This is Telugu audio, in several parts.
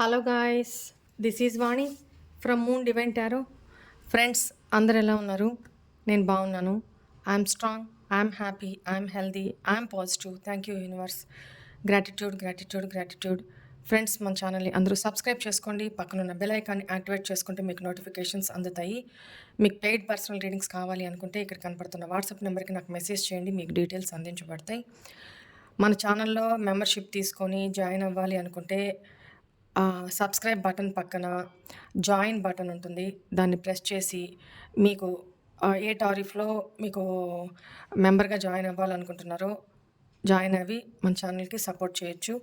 Hello guys this is Vani from Moon Divine Tarot. Friends అందరు ఎలా ఉన్నారు? నేను బాగున్నాను. I'm strong I'm happy I'm healthy I'm positive. Thank you universe. Gratitude gratitude gratitude. Friends మన ఛానల్ని అందరూ సబ్స్క్రైబ్ చేసుకోండి. పక్కనున్న బెల్ ఐకాన్ని యాక్టివేట్ చేసుకుంటే మీకు నోటిఫికేషన్స్ అందుతాయి. మీకు పెయిడ్ పర్సనల్ రీడింగ్స్ కావాలి అనుకుంటే ఇక్కడ కనపడుతున్న వాట్సాప్ నెంబర్కి నాకు మెసేజ్ చేయండి. మీకు డీటెయిల్స్ అందించబడతాయి. మన ఛానల్లో మెంబర్షిప్ తీసుకొని జాయిన్ అవ్వాలి అనుకుంటే సబ్స్క్రైబ్ బటన్ పక్కన జాయిన్ బటన్ ఉంటుంది. దాన్ని ప్రెస్ చేసి మీకు ఏ టారిఫ్లో మీకు మెంబర్గా జాయిన్ అవ్వాలనుకుంటున్నారో జాయిన్ అవి మన ఛానల్కి సపోర్ట్ చేయొచ్చు.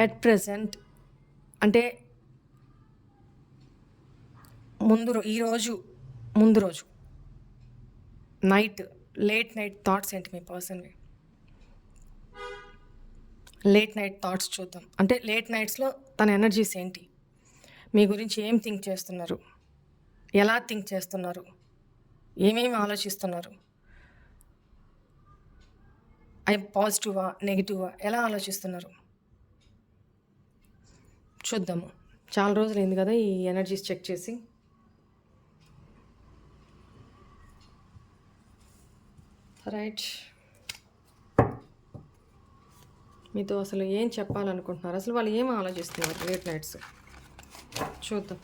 అట్ ప్రజెంట్ అంటే ముందు రో- ఈరోజు ముందు రోజు నైట్ లేట్ నైట్ థాట్స్ ఏంటి మీ పర్సన్వి? లేట్ నైట్ థాట్స్ చూద్దాం. అంటే లేట్ నైట్స్లో తన ఎనర్జీస్ ఏంటి? మీ గురించి ఏం థింక్ చేస్తున్నారు? ఎలా థింక్ చేస్తున్నారు? ఏమేమి ఆలోచిస్తున్నారు? అవి పాజిటివా నెగిటివా? ఎలా ఆలోచిస్తున్నారు? చూద్దాము. చాలా రోజులు అయింది కదా ఈ ఎనర్జీస్ చెక్ చేసి. రైట్ మీతో అసలు ఏం చెప్పాలనుకుంటున్నారు? అసలు వాళ్ళు ఏం ఆలోచిస్తున్నారు లేట్ నైట్స్? చూద్దాం.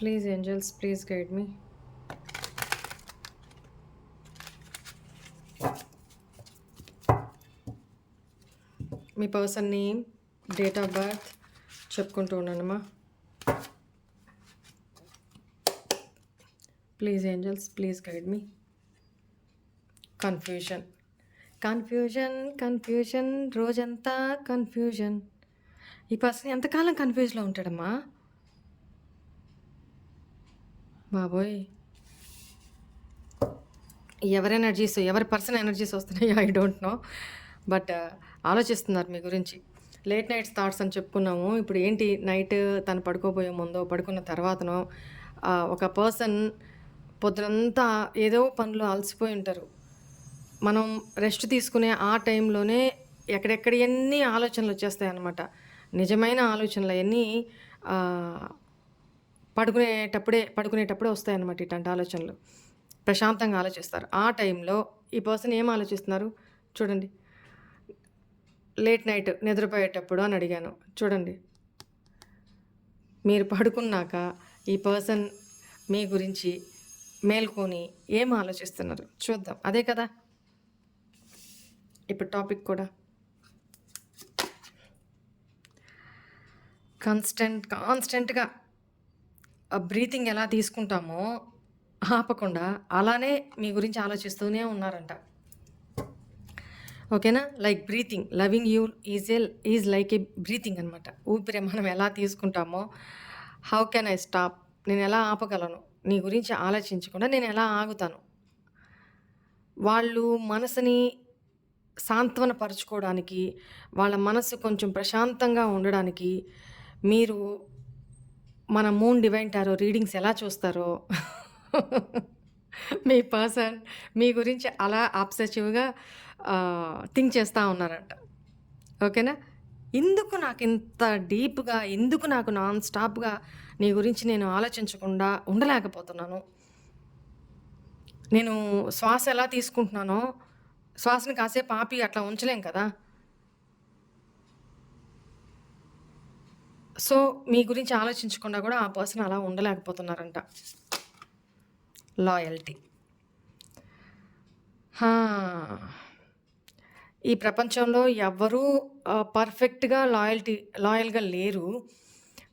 Please angels please guide me. Me person name date of birth చెప్పుకుంటూ ఉన్నానమ్మా please angels please guide me. Confusion confusion confusion రోజంతా కన్ఫ్యూజన్. ఈ పర్సన్ ఎంతకాలం కన్ఫ్యూజ్లో ఉంటాడమ్మా? బాబోయ్. ఎవరి ఎనర్జీస్ ఎవరి పర్సన్ ఎనర్జీస్ వస్తున్నాయో ఐ డోంట్ నో. బట్ ఆలోచిస్తున్నారు మీ గురించి. లేట్ నైట్స్ థాట్స్ అని చెప్పుకున్నాము. ఇప్పుడు ఏంటి నైట్ తను పడుకోబోయే ముందో పడుకున్న తర్వాతనో ఒక పర్సన్ పొద్దునంతా ఏదో పనులు అలసిపోయి ఉంటారు. మనం రెస్ట్ తీసుకునే ఆ టైంలోనే ఎక్కడెక్కడ ఎన్ని ఆలోచనలు వచ్చేస్తాయి అన్నమాట నిజమైన ఆలోచనలు అవన్నీ పడుకునేటప్పుడే పడుకునేటప్పుడే వస్తాయన్నమాట ఇట్లాంటి ఆలోచనలు. ప్రశాంతంగా ఆలోచిస్తారు. ఆ టైంలో ఈ పర్సన్ ఏం ఆలోచిస్తున్నారు? చూడండి. లేట్ నైట్ నిద్రపోయేటప్పుడు అని అడిగాను. చూడండి. మీరు పడుకున్నాక ఈ పర్సన్ మీ గురించి మేల్కొని ఏం ఆలోచిస్తున్నారు? చూద్దాం. అదే కదా? ఇప్పుడు టాపిక్ కూడా. కాన్స్టెంట్ కాన్స్టెంట్గా బ్రీతింగ్ ఎలా తీసుకుంటామో ఆపకుండా అలానే మీ గురించి ఆలోచిస్తూనే ఉన్నారంట. ఓకేనా? Like breathing loving you is a is like a breathing అనమాట ఊపిరి మనం ఎలా తీసుకుంటామో హౌ కెన్ ఐ స్టాప్ నేను ఎలా ఆపగలను? నీ గురించి ఆలోచించకుండా నేను ఎలా ఆగుతాను? వాళ్ళు మనసుని సాంత్వనపరచుకోవడానికి వాళ్ళ మనసు కొంచెం ప్రశాంతంగా ఉండడానికి మీరు మన మూన్ డివైన్ టారో రీడింగ్స్ ఎలా చూస్తారో మీ పర్సన్ మీ గురించి అలా అబ్సెసివ్గా థింక్ చేస్తూ ఉన్నారంట. ఓకేనా? ఎందుకు నాకు ఇంత డీప్గా ఎందుకు నాకు నాన్ స్టాప్గా నీ గురించి నేను ఆలోచించకుండా ఉండలేకపోతున్నాను? నేను శ్వాస ఎలా తీసుకుంటున్నానో శ్వాసని కాసేపు ఆపి అట్లా ఉంచలేం కదా. సో మీ గురించి ఆలోచించకుండా కూడా ఆ పర్సన్ అలా ఉండలేకపోతున్నారంట. లాయల్టీ. ఈ ప్రపంచంలో ఎవ్వరూ పర్ఫెక్ట్గా లాయల్టీ లాయల్గా లేరు.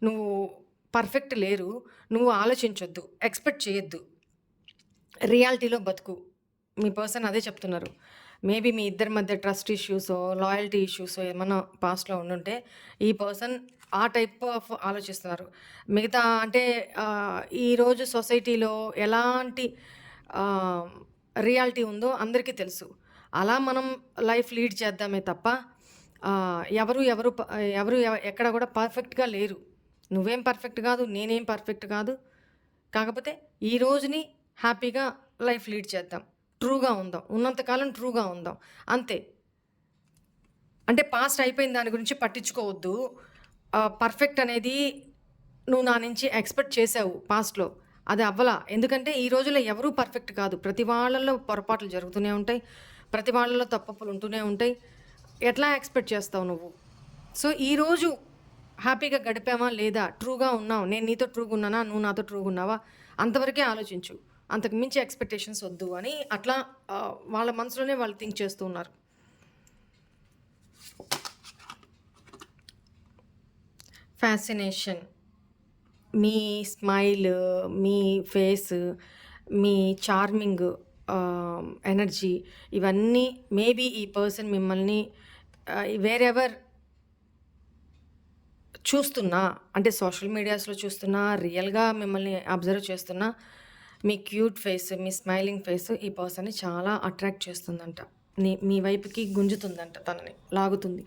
నువ్వు పర్ఫెక్ట్ లేరు. నువ్వు ఆలోచించొద్దు. ఎక్స్పెక్ట్ చేయొద్దు. రియాలిటీలో బతుకు. మీ పర్సన్ అదే చెప్తున్నారు. మేబీ మీ ఇద్దరి మధ్య ట్రస్ట్ ఇష్యూస్ లాయల్టీ ఇష్యూస్ ఏమైనా పాస్ట్లో ఉండుంటే ఈ పర్సన్ ఆ టైప్ ఆఫ్ ఆలోచిస్తున్నారు. మిగతా అంటే ఈరోజు సొసైటీలో ఎలాంటి రియాలిటీ ఉందో అందరికీ తెలుసు. అలా మనం లైఫ్ లీడ్ చేద్దామే తప్ప ఎవరు ఎవరు ప- ఎవరు ఎవ- ఎక్కడ కూడా పర్ఫెక్ట్గా లేరు. నువ్వేం పర్ఫెక్ట్ కాదు నేనేం పర్ఫెక్ట్ కాదు. కాకపోతే ఈ రోజుని హ్యాపీగా లైఫ్ లీడ్ చేద్దాం. ట్రూగా ఉందాం. ఉన్నంతకాలం ట్రూగా ఉందాం. అంతే. అంటే పాస్ట్ అయిపోయిన దాని గురించి పట్టించుకోవద్దు. పర్ఫెక్ట్ అనేది నువ్వు నా నుంచి ఎక్స్పెక్ట్ చేసావు పాస్ట్లో అది అవ్వలా. ఎందుకంటే ఈ రోజుల్లో ఎవరూ పర్ఫెక్ట్ కాదు. ప్రతి వాళ్ళలో పొరపాట్లు జరుగుతూనే ఉంటాయి. ప్రతి వాళ్ళలో తప్పప్పులు ఉంటూనే ఉంటాయి. ఎట్లా ఎక్స్పెక్ట్ చేస్తావు నువ్వు? సో ఈరోజు హ్యాపీగా గడిపామా లేదా? ట్రూగా ఉన్నావు. నేను నీతో ట్రూగా ఉన్నానా? నువ్వు నాతో ట్రూగా ఉన్నావా? అంతవరకే ఆలోచించు. అంతకు మించి ఎక్స్పెక్టేషన్స్ వద్దు అని అట్లా వాళ్ళ మనసులోనే వాళ్ళు థింక్ చేస్తూ ఉన్నారు. ఫ్యాసినేషన్ మీ స్మైల్ మీ ఫేస్ మీ చార్మింగ్ ఎనర్జీ ఇవన్నీ మేబీ ఈ పర్సన్ మిమ్మల్ని వేరెవర్ చూస్తున్నా అంటే సోషల్ మీడియాస్లో చూస్తున్నా రియల్గా మిమ్మల్ని అబ్జర్వ్ చేస్తున్నా మీ క్యూట్ ఫేస్ మీ స్మైలింగ్ ఫేస్ ఈ పర్సన్ని చాలా అట్రాక్ట్ చేస్తుందంట. నీ మీ వైపుకి గుంజుతుందంట తనని లాగుతుంది.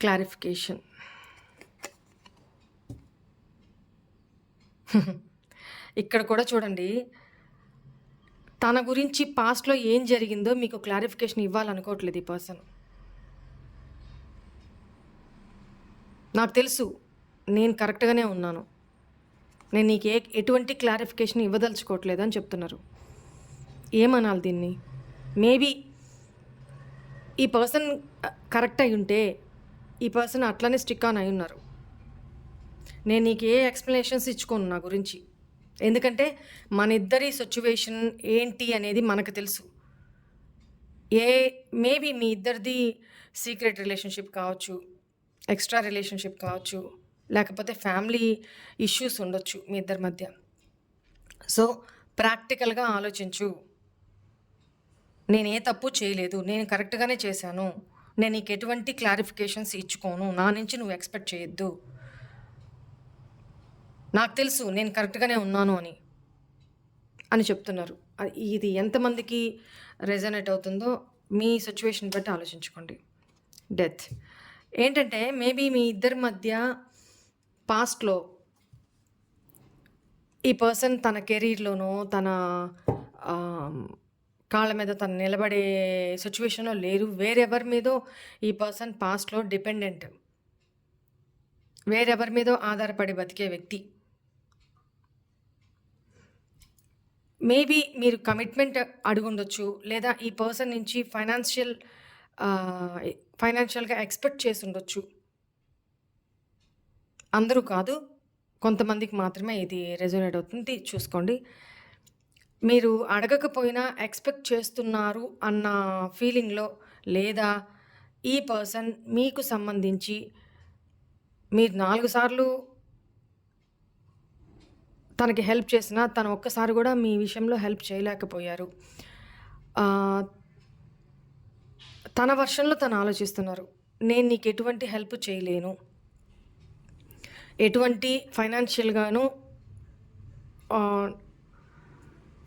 క్లారిఫికేషన్. ఇక్కడ కూడా చూడండి. తన గురించి పాస్ట్లో ఏం జరిగిందో మీకు క్లారిఫికేషన్ ఇవ్వాలనుకోవట్లేదు ఈ పర్సన్. నాకు తెలుసు. నేను కరెక్ట్గానే ఉన్నాను. నేను నీకు ఏ ఎటువంటి క్లారిఫికేషన్ ఇవ్వదలుచుకోవట్లేదు అని చెప్తున్నారు. ఏమనాలి దీన్ని? మేబీ ఈ పర్సన్ కరెక్ట్ అయి ఉంటే ఈ పర్సన్ అట్లనే స్టిక్ ఆన్ అయి ఉన్నారు. నేను నీకు ఏ ఎక్స్ప్లెనేషన్స్ ఇచ్చుకోను నా గురించి? ఎందుకంటే మన ఇద్దరి సిచ్యువేషన్ ఏంటి అనేది మనకు తెలుసు. ఏ మేబీ మీ ఇద్దరిది సీక్రెట్ రిలేషన్షిప్ కావచ్చు ఎక్స్ట్రా రిలేషన్షిప్ కావచ్చు లేకపోతే ఫ్యామిలీ ఇష్యూస్ ఉండొచ్చు మీ ఇద్దరి మధ్య. సో ప్రాక్టికల్గా ఆలోచించు. నేను ఏ తప్పు చేయలేదు నేను కరెక్ట్గానే చేశాను నేను నీకు ఎటువంటి క్లారిఫికేషన్స్ ఇచ్చుకోను నా నుంచి నువ్వు ఎక్స్పెక్ట్ చేయొద్దు. నాకు తెలుసు నేను కరెక్ట్గానే ఉన్నాను అని అని చెప్తున్నారు. ఇది ఎంతమందికి రెజనేట్ అవుతుందో మీ సిచ్యువేషన్ బట్టి ఆలోచించుకోండి. డెత్. ఏంటంటే మేబీ మీ ఇద్దరి మధ్య పాస్ట్లో ఈ పర్సన్ తన కెరీర్లోనో తన కాళ్ళ మీద తను నిలబడే సిచ్యువేషన్లో లేరు. వేరెవరి మీదో ఈ పర్సన్ పాస్ట్లో డిపెండెంట్. వేరెవరి మీదో ఆధారపడి బతికే వ్యక్తి. మేబీ మీరు కమిట్మెంట్ అడుగుండొచ్చు లేదా ఈ పర్సన్ నుంచి ఫైనాన్షియల్ ఫైనాన్షియల్గా ఎక్స్పెక్ట్ చేసి ఉండొచ్చు అందరూ కాదు కొంతమందికి మాత్రమే ఇది రెజొనేట్ అవుతుంది. చూసుకోండి. మీరు అడగకపోయినా ఎక్స్పెక్ట్ చేస్తున్నారు అన్న ఫీలింగ్లో లేదా ఈ పర్సన్ మీకు సంబంధించి మీరు నాలుగు సార్లు తనకి హెల్ప్ చేసినా తను ఒక్కసారి కూడా మీ విషయంలో హెల్ప్ చేయలేకపోయారు. తన వర్షన్లో తను ఆలోచిస్తున్నారు. నేను నీకు ఎటువంటి హెల్ప్ చేయలేను. ఎటువంటి ఫైనాన్షియల్గాను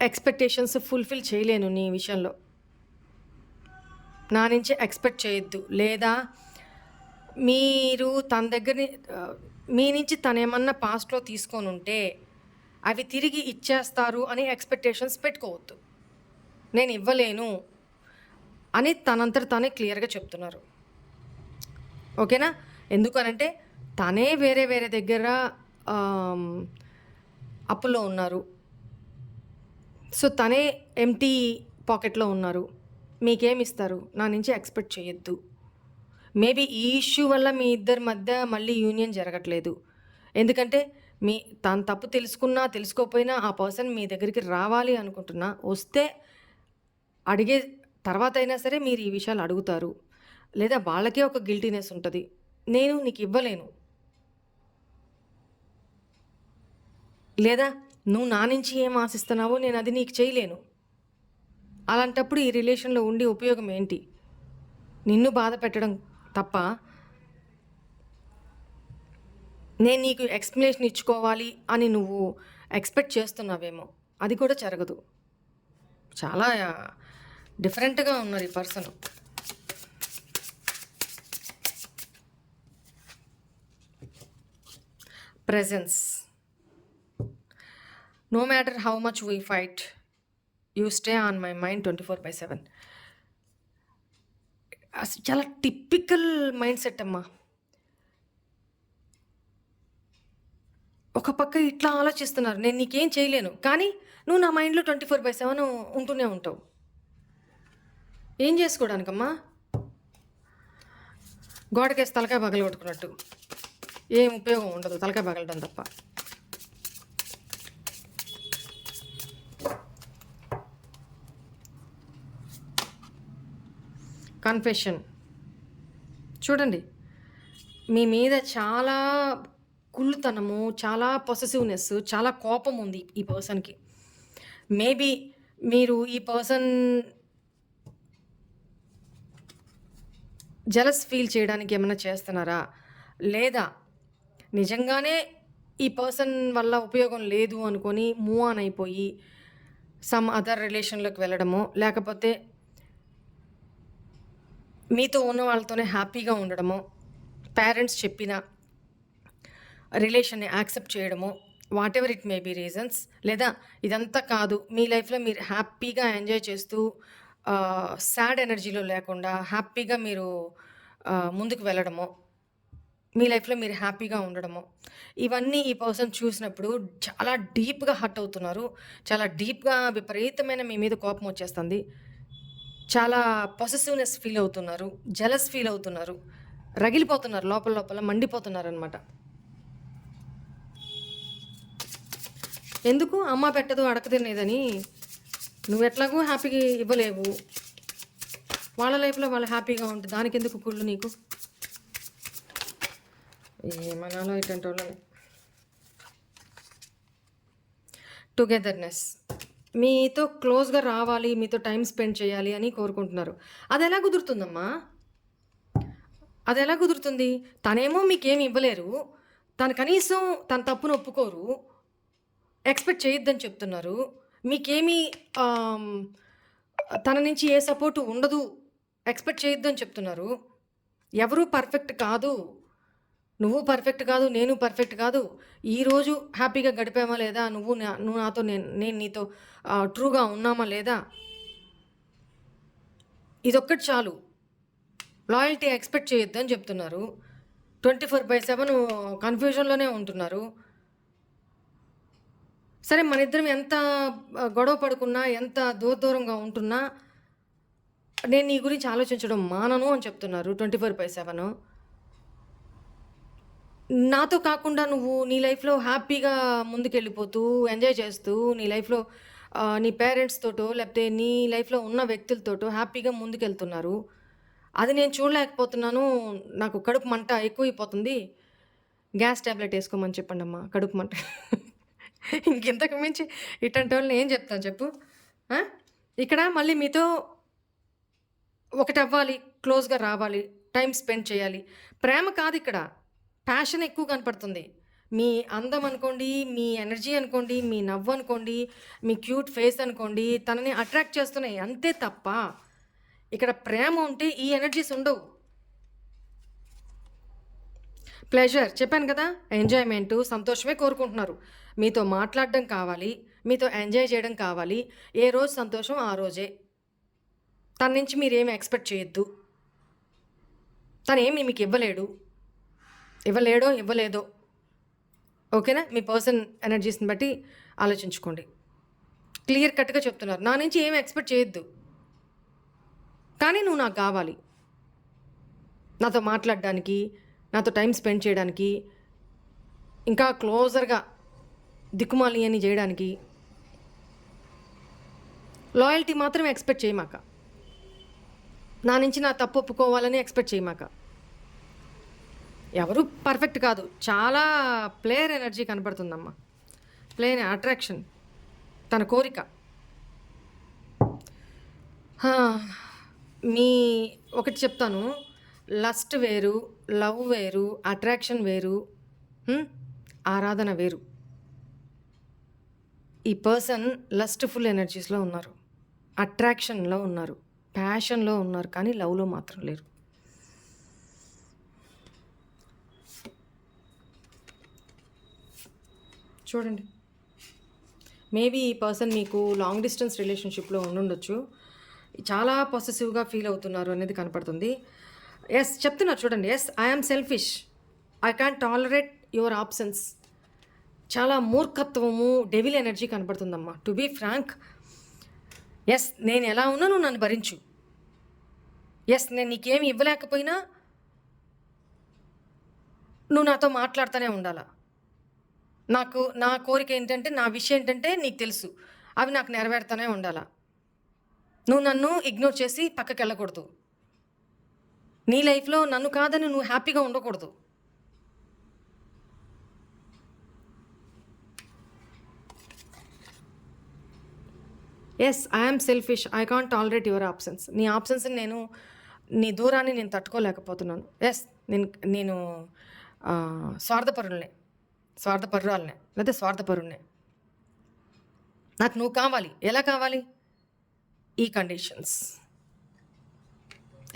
ఎక్స్పెక్టేషన్స్ ఫుల్ఫిల్ చేయలేను నీ విషయంలో. నా నుంచి ఎక్స్పెక్ట్ చేయొద్దు. లేదా మీరు తన దగ్గరని మీ నుంచి తను ఏమన్నా పాస్ట్లో తీసుకొని ఉంటే అవి తిరిగి ఇచ్చేస్తారు అని ఎక్స్పెక్టేషన్స్ పెట్టుకోవద్దు. నేను ఇవ్వలేను అని తనంతట తానే క్లియర్గా చెప్తున్నారు. ఓకేనా? ఎందుకనంటే తనే వేరే వేరే దగ్గర అప్పులో ఉన్నారు. సో తనే ఎంటీ పాకెట్లో ఉన్నారు. మీకేమి ఇస్తారు నా నుంచి ఎక్స్పెక్ట్ చేయొద్దు. మేబీ ఈ ఇష్యూ వల్ల మీ ఇద్దరి మధ్య మళ్ళీ యూనియన్ జరగట్లేదు. ఎందుకంటే మీ తను తప్పు తెలుసుకున్నా తెలుసుకోకపోయినా ఆ పర్సన్ మీ దగ్గరికి రావాలి అనుకుంటున్నా వస్తే అడిగే తర్వాత అయినా సరే మీరు ఈ విషయాలు అడుగుతారు. లేదా వాళ్ళకే ఒక గిల్టీనెస్ ఉంటుంది. నేను నీకు ఇవ్వలేను. లేదా నువ్వు నా నుంచి ఏం ఆశిస్తున్నావో నేను అది నీకు చేయలేను. అలాంటప్పుడు ఈ రిలేషన్లో ఉండి ఉపయోగం ఏంటి? నిన్ను బాధ పెట్టడం తప్ప నేను నీకు ఎక్స్ప్లెనేషన్ ఇచ్చుకోవాలి అని నువ్వు ఎక్స్పెక్ట్ చేస్తున్నావేమో అది కూడా జరగదు. చాలా డిఫరెంట్గా ఉన్నారు ఈ person. Presence. No matter how much we fight you stay on my mind twenty four by seven చాలా టిపికల్ మైండ్ సెట్ అమ్మా. ఒక పక్క ఇట్లా ఆలోచిస్తున్నారు నేను నీకేం చేయలేను కానీ నువ్వు నా మైండ్లో ట్వంటీ ఫోర్ బై సెవెన్ ఉంటూనే ఉంటావు. ఏం చేసుకోవడానికమ్మా గోడకేసి తలకాయ పగలు కొట్టుకున్నట్టు. ఏం ఉపయోగం ఉండదు తలకాయ పగలడం తప్ప. కన్ఫెషన్ చూడండి మీ మీద చాలా కుళ్ళుతనము చాలా పొసెసివ్నెస్ చాలా కోపం ఉంది ఈ పర్సన్కి. మేబీ మీరు ఈ పర్సన్ జలస్ ఫీల్ చేయడానికి ఏమైనా చేస్తున్నారా? లేదా నిజంగానే ఈ పర్సన్ వల్ల ఉపయోగం లేదు అనుకొని మూవ్ ఆన్ అయిపోయి సమ్ అదర్ రిలేషన్లోకి వెళ్ళడము లేకపోతే మీతో ఉన్న వాళ్ళతోనే హ్యాపీగా ఉండడము పేరెంట్స్ చెప్పిన రిలేషన్ని యాక్సెప్ట్ చేయడము whatever it may be reasons లేదా ఇదంతా కాదు మీ లైఫ్లో మీరు హ్యాపీగా ఎంజాయ్ చేస్తూ సాడ్ ఎనర్జీలో లేకుండా హ్యాపీగా మీరు ముందుకు వెళ్ళడము మీ లైఫ్లో మీరు హ్యాపీగా ఉండడము ఇవన్నీ ఈ పర్సన్ చూసినప్పుడు చాలా డీప్గా హర్ట్ అవుతున్నారు చాలా డీప్గా విపరీతమైన మీ మీద కోపం వచ్చేస్తుంది. చాలా పొసెసివ్నెస్ ఫీల్ అవుతున్నారు జలస్ ఫీల్ అవుతున్నారు రగిలిపోతున్నారు లోపల లోపల మండిపోతున్నారు అనమాట ఎందుకు అమ్మ పెట్టదు అడక నువ్వు ఎట్లాగూ హ్యాపీగా ఇవ్వలేవు. వాళ్ళ లైఫ్లో వాళ్ళు హ్యాపీగా ఉంటుంది దానికి ఎందుకు కుళ్ళు నీకు? ఏమనాలో ఇటువంటి వాళ్ళని టుగెదర్నెస్ మీతో క్లోజ్గా రావాలి మీతో టైం స్పెండ్ చేయాలి అని కోరుకుంటున్నారు. అది ఎలా కుదురుతుందమ్మా? అది ఎలా కుదురుతుంది? తనేమో మీకేమి ఇవ్వలేరు. తను కనీసం తన తప్పును ఒప్పుకోరు. ఎక్స్పెక్ట్ చేయొద్దని చెప్తున్నారు. మీకేమీ తన నుంచి ఏ సపోర్టు ఉండదు. ఎక్స్పెక్ట్ చేయొద్దని చెప్తున్నారు. ఎవరూ పర్ఫెక్ట్ కాదు. నువ్వు పర్ఫెక్ట్ కాదు నేను పర్ఫెక్ట్ కాదు. ఈరోజు హ్యాపీగా గడిపామా లేదా? నువ్వు నా- నువ్వు నాతో నేను నేను నీతో ట్రూగా ఉన్నామా లేదా? ఇదొక్కటి చాలు. లాయల్టీ ఎక్స్పెక్ట్ చేయొద్దని చెప్తున్నారు. ట్వంటీ ఫోర్ బై సెవెన్ కన్ఫ్యూజన్లోనే ఉంటున్నారు. సరే మన ఇద్దరం ఎంత గొడవ పడుకున్నా ఎంత దూర దూరంగా ఉంటున్నా నేను నీ గురించి ఆలోచించడం మానను అని చెప్తున్నారు ట్వంటీ ఫోర్ బై సెవెన్ నాతో కాకుండా నువ్వు నీ లైఫ్లో హ్యాపీగా ముందుకెళ్ళిపోతూ ఎంజాయ్ చేస్తూ నీ లైఫ్లో నీ పేరెంట్స్ తోటో లేకపోతే నీ లైఫ్లో ఉన్న వ్యక్తులతోటో హ్యాపీగా ముందుకెళ్తున్నారు. అది నేను చూడలేకపోతున్నాను. నాకు కడుపు మంట ఎక్కువైపోతుంది. గ్యాస్ ట్యాబ్లెట్ వేసుకోమని చెప్పండి అమ్మా కడుపు మంట. ఇంకెంతకు మించి ఇట్లాంటి వాళ్ళని ఏం చెప్తాను చెప్పు? ఇక్కడ మళ్ళీ మీతో ఒకటి అవ్వాలి క్లోజ్గా రావాలి టైం స్పెండ్ చేయాలి. ప్రేమ కాదు ఇక్కడ. ప్యాషన్ ఎక్కువ కనపడుతుంది. మీ అందం అనుకోండి మీ ఎనర్జీ అనుకోండి మీ నవ్వు అనుకోండి మీ క్యూట్ ఫేస్ అనుకోండి తనని అట్రాక్ట్ చేస్తున్నాయి అంతే తప్ప ఇక్కడ ప్రేమ ఉంటే ఈ ఎనర్జీస్ ఉండవు. ప్లెజర్ చెప్పాను కదా ఎంజాయ్మెంటు సంతోషమే కోరుకుంటున్నారు. మీతో మాట్లాడడం కావాలి మీతో ఎంజాయ్ చేయడం కావాలి ఏ రోజు సంతోషం ఆ రోజే. తన నుంచి మీరేమి ఎక్స్పెక్ట్ చేయొద్దు. తను ఏమి మీకు ఇవ్వలేడు. ఇవ్వలేడో ఇవ్వలేదో. ఓకేనా? మీ పర్సన్ ఎనర్జీస్ని బట్టి ఆలోచించుకోండి. క్లియర్ కట్గా చెప్తున్నారు. నా నుంచి ఏమి ఎక్స్పెక్ట్ చేయొద్దు. కానీ నువ్వు నాకు కావాలి. నాతో మాట్లాడడానికి నాతో టైం స్పెండ్ చేయడానికి ఇంకా క్లోజర్గా దిక్కుమాలి అని చేయడానికి లాయల్టీ మాత్రం ఎక్స్పెక్ట్ చేయమాక. నా నుంచి నా తప్పు ఒప్పుకోవాలని ఎక్స్పెక్ట్ చేయమాక. ఎవరు పర్ఫెక్ట్ కాదు. చాలా ప్లేయర్ ఎనర్జీ కనపడుతుందమ్మా ప్లేన్ అట్రాక్షన్ తన కోరిక. మీ ఒకటి చెప్తాను. లస్ట్ వేరు లవ్ వేరు అట్రాక్షన్ వేరు ఆరాధన వేరు. ఈ పర్సన్ లస్ట్ఫుల్ ఎనర్జీస్లో ఉన్నారు. అట్రాక్షన్లో ఉన్నారు. ప్యాషన్లో ఉన్నారు కానీ లవ్లో మాత్రం లేరు. చూడండి. మేబీ ఈ పర్సన్ మీకు లాంగ్ డిస్టెన్స్ రిలేషన్షిప్లో ఉండుండొచ్చు. చాలా పాసెసివ్గా ఫీల్ అవుతున్నారు అనేది కనపడుతుంది. ఎస్ చెప్తున్నారు చూడండి. Yes I'm selfish I can tolerate your options చాలా మూర్ఖత్వము డెవిల్ ఎనర్జీ కనపడుతుందమ్మా. టు బీ ఫ్రాంక్ ఎస్ నేను ఎలా ఉన్నా నువ్వు నన్ను భరించు. ఎస్ నేను నీకేమి ఇవ్వలేకపోయినా నువ్వు నాతో మాట్లాడుతూనే ఉండాలా? నాకు నా కోరిక ఏంటంటే నా విషయం ఏంటంటే నీకు తెలుసు. అవి నాకు నెరవేరుతూనే ఉండాలా. నువ్వు నన్ను ఇగ్నోర్ చేసి పక్కకి వెళ్ళకూడదు. నీ లైఫ్లో నన్ను కాదని నువ్వు హ్యాపీగా ఉండకూడదు. Yes I'm selfish I can't tolerate your options నీ ఆప్షన్స్ నేను నీ దూరాన్ని నేను తట్టుకోలేకపోతున్నాను. ఎస్ నేను నేను ఆ, స్వార్థపరులనే. స్వార్థపరురాలనే లేకపోతే స్వార్థపరుణ్ణే. నాకు నువ్వు కావాలి. ఎలా కావాలి? ఈ కండిషన్స్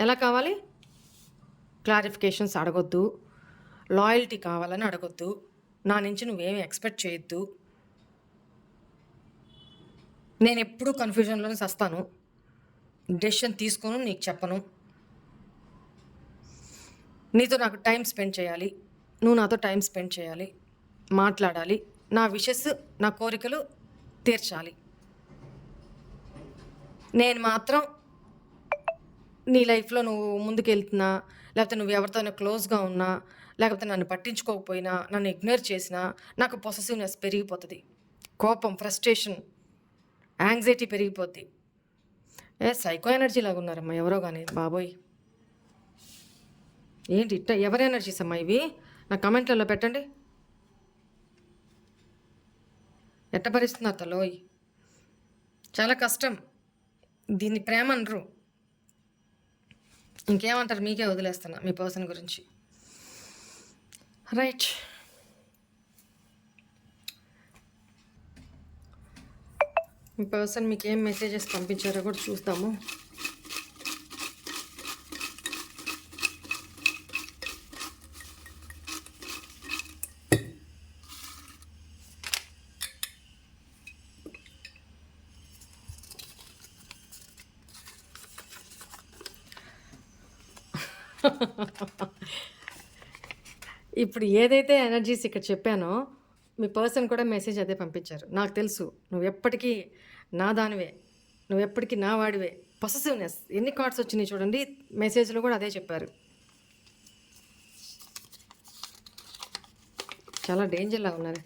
ఎలా కావాలి? క్లారిఫికేషన్స్ అడగొద్దు. లాయల్టీ కావాలని అడగొద్దు. నా నుంచి నువ్వేమి ఎక్స్పెక్ట్ చేయొద్దు. నేను ఎప్పుడూ కన్ఫ్యూజన్లోనే వస్తాను డెసిషన్ తీసుకోను నీకు చెప్పను. నీతో నాకు టైం స్పెండ్ చేయాలి. నువ్వు నాతో టైం స్పెండ్ చేయాలి. మాట్లాడాలి. నా విషెస్ నా కోరికలు తీర్చాలి. నేను మాత్రం నీ లైఫ్లో నువ్వు ముందుకెళ్తున్నా లేకపోతే నువ్వు ఎవరితోనో క్లోజ్గా ఉన్నా లేకపోతే నన్ను పట్టించుకోకపోయినా నన్ను ఇగ్నోర్ చేసినా నాకు పొసెసివ్నెస్ పెరిగిపోతుంది. కోపం ఫ్రస్ట్రేషన్ యాంగ్జైటీ పెరిగిపోద్ది. ఏ సైకో ఎనర్జీ లాగా ఉన్నారమ్మా ఎవరో కానీ బాబోయ్. ఏంటి ఇట్ట ఎవరి ఎనర్జీస్ అమ్మా ఇవి? నా కమెంట్లలో పెట్టండి. ఎట్ట భరిస్తున్నారు తలోయ్? చాలా కష్టం. దీన్ని ప్రేమ అనరు. ఇంకేమంటారు? మీకే వదిలేస్తున్నా మీ పర్సన్ గురించి? రైట్. మీ పర్సన్ మీకు ఏం మెసేజెస్ పంపించారో కూడా చూస్తాము. ఇప్పుడు ఏదైతే ఎనర్జీస్ ఇక్కడ చెప్పానో మీ పర్సన్ కూడా మెసేజ్ అదే పంపించారు. నాకు తెలుసు నువ్వు ఎప్పటికీ నా దానివే నువ్వు ఎప్పటికీ నా వాడివే. పొసెసివ్నెస్ ఎన్ని కార్డ్స్ వచ్చినాయి చూడండి మెసేజ్లో కూడా అదే చెప్పారు. చాలా డేంజర్లా ఉన్నారు.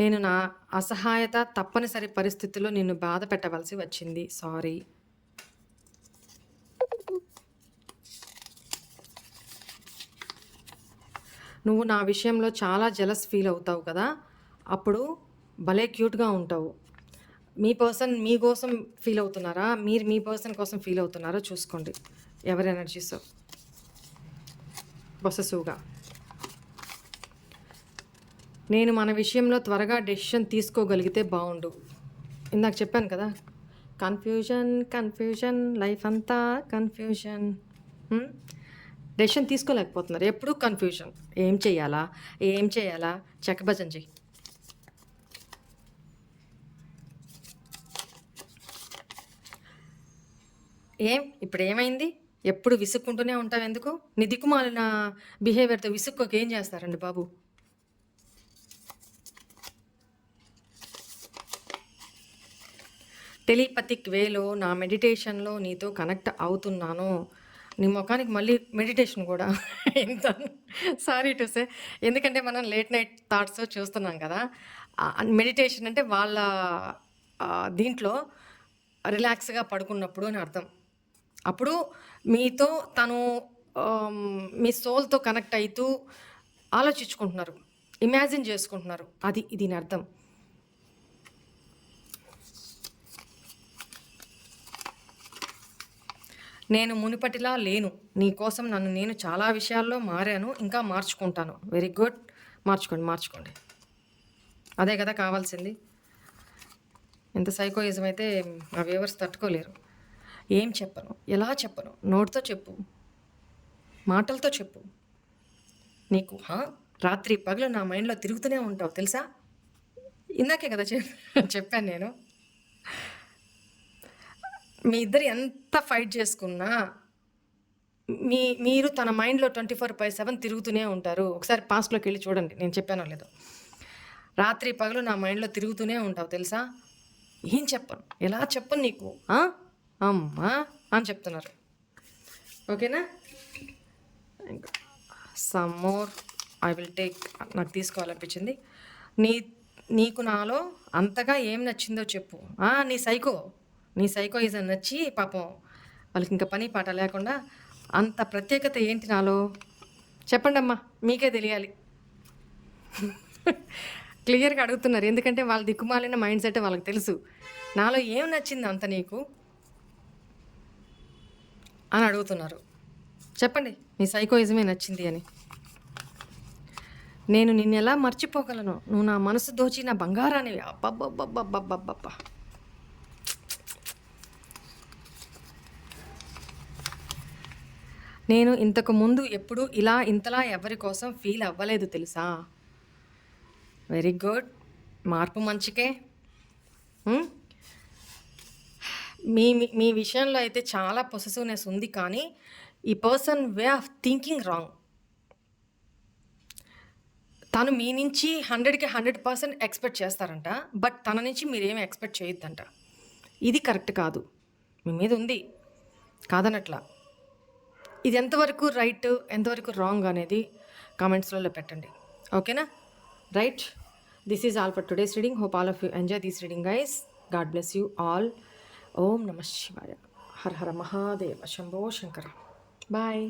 నేను నా అసహాయత తప్పనిసరి పరిస్థితుల్లో నిన్ను బాధ పెట్టవలసి వచ్చింది. సారీ నువ్వు నా విషయంలో చాలా జలస్ ఫీల్ అవుతావు కదా? అప్పుడు భలే క్యూట్గా ఉంటావు. మీ పర్సన్ మీకోసం ఫీల్ అవుతున్నారా? మీరు మీ పర్సన్ కోసం ఫీల్ అవుతున్నారో చూసుకోండి. ఎవరి ఎనర్జీస్ పొసెసివ్గా నేను మన విషయంలో త్వరగా డెసిషన్ తీసుకోగలిగితే బాగుండు ఇందాక చెప్పాను కదా? కన్ఫ్యూజన్ కన్ఫ్యూజన్ లైఫ్ అంతా కన్ఫ్యూజన్ డెసిషన్ తీసుకోలేకపోతున్నారు. ఎప్పుడూ కన్ఫ్యూజన్ ఏం చేయాలా ఏం చేయాలా చెక్కభజన్ చెయ్యి. ఏం? ఇప్పుడు ఏమైంది? ఎప్పుడు విసుక్కుంటూనే ఉంటావు ఎందుకు? నీ దిక్కుమాలిన బిహేవియర్తో విసుక్కోక ఏం చేస్తారండి బాబు? టెలిపతిక్ వేలో నా మెడిటేషన్లో నీతో కనెక్ట్ అవుతున్నాను. నీ ముఖానికి మళ్ళీ మెడిటేషన్ కూడా. ఎంత సారీ టు సే ఎందుకంటే మనం లేట్ నైట్ థాట్స్ చూస్తున్నాం కదా. మెడిటేషన్ అంటే వాళ్ళ దీంట్లో రిలాక్స్గా పడుకున్నప్పుడు అని అర్థం. అప్పుడు మీతో తను మీ సోల్తో కనెక్ట్ అవుతూ ఆలోచించుకుంటున్నారు. ఇమాజిన్ చేసుకుంటున్నారు. అది దీని అర్థం. నేను మునుపటిలా లేను. నీకోసం నన్ను నేను చాలా విషయాల్లో మారాను. ఇంకా మార్చుకుంటాను. వెరీ గుడ్ మార్చుకోండి మార్చుకోండి. అదే కదా కావాల్సింది. ఎంత సైకోయిజం అయితే ఆ వ్యూవర్స్ తట్టుకోలేరు. ఏం చెప్పను? ఎలా చెప్పను? నోటితో చెప్పు. మాటలతో చెప్పు. నీకు హా? రాత్రి పగలు నా మైండ్లో తిరుగుతూనే ఉంటావు తెలుసా? ఇందాకే కదా చెప్ చెప్పాను నేను. మీ ఇద్దరు ఎంత ఫైట్ చేసుకున్నా మీ మీరు తన మైండ్లో ట్వంటీ ఫోర్ బై సెవెన్ తిరుగుతూనే ఉంటారు. ఒకసారి పాస్ట్లోకి వెళ్ళి చూడండి. నేను చెప్పానో లేదో. రాత్రి పగలు నా మైండ్లో తిరుగుతూనే ఉంటావు తెలుసా? ఏం చెప్పను? ఎలా చెప్పను నీకు? అమ్మా! అని చెప్తున్నారు. ఓకేనా? ఇంకా some more I will take నాకు తీసుకోవాలనిపించింది. నీ నీకు నాలో అంతగా ఏం నచ్చిందో చెప్పు. నీ సైకో. నీ సైకో ఇజం నచ్చి పాపం వాళ్ళకి ఇంకా పని పాట లేకుండా అంత ప్రత్యేకత ఏంటి నాలో? చెప్పండి అమ్మా మీకే తెలియాలి. క్లియర్గా అడుగుతున్నారు. ఎందుకంటే వాళ్ళ దిక్కుమాలిన మైండ్ సెట్ వాళ్ళకి తెలుసు. నాలో ఏం నచ్చింది అంత నీకు? అని అడుగుతున్నారు. చెప్పండి నీ సైకోయిజమే నచ్చింది అని. నేను నిన్ను ఎలా మర్చిపోగలను? నువ్వు నా మనసు దోచి నా బంగారాన్ని అబ్బబ్బబ్బబ్బబ్బబ్బబ్బా నేను ఇంతకు ముందు ఎప్పుడు ఇలా ఇంతలా ఎవరి కోసం ఫీల్ అవ్వలేదు తెలుసా? వెరీ గుడ్ మార్పు మంచికే. మీ మీ- మీ విషయంలో అయితే చాలా పొసెసివ్నెస్ ఉంది కానీ ఈ person way of thinking wrong తను మీ నుంచి హండ్రెడ్కి హండ్రెడ్ పర్సెంట్ ఎక్స్పెక్ట్ చేస్తారంట బట్ తన నుంచి మీరేమి ఎక్స్పెక్ట్ చేయొద్దంట. ఇది కరెక్ట్ కాదు. మీ మీద ఉంది. కాదనట్లా. ఇది ఎంతవరకు రైట్ ఎంతవరకు రాంగ్ అనేది కామెంట్స్లలో పెట్టండి. ఓకేనా? Right. This is all for today's reading hope all of you enjoy this reading guys God bless you all ఓం నమ శివాయ హర హర మహాదేవ శంభో శంకర బాయ్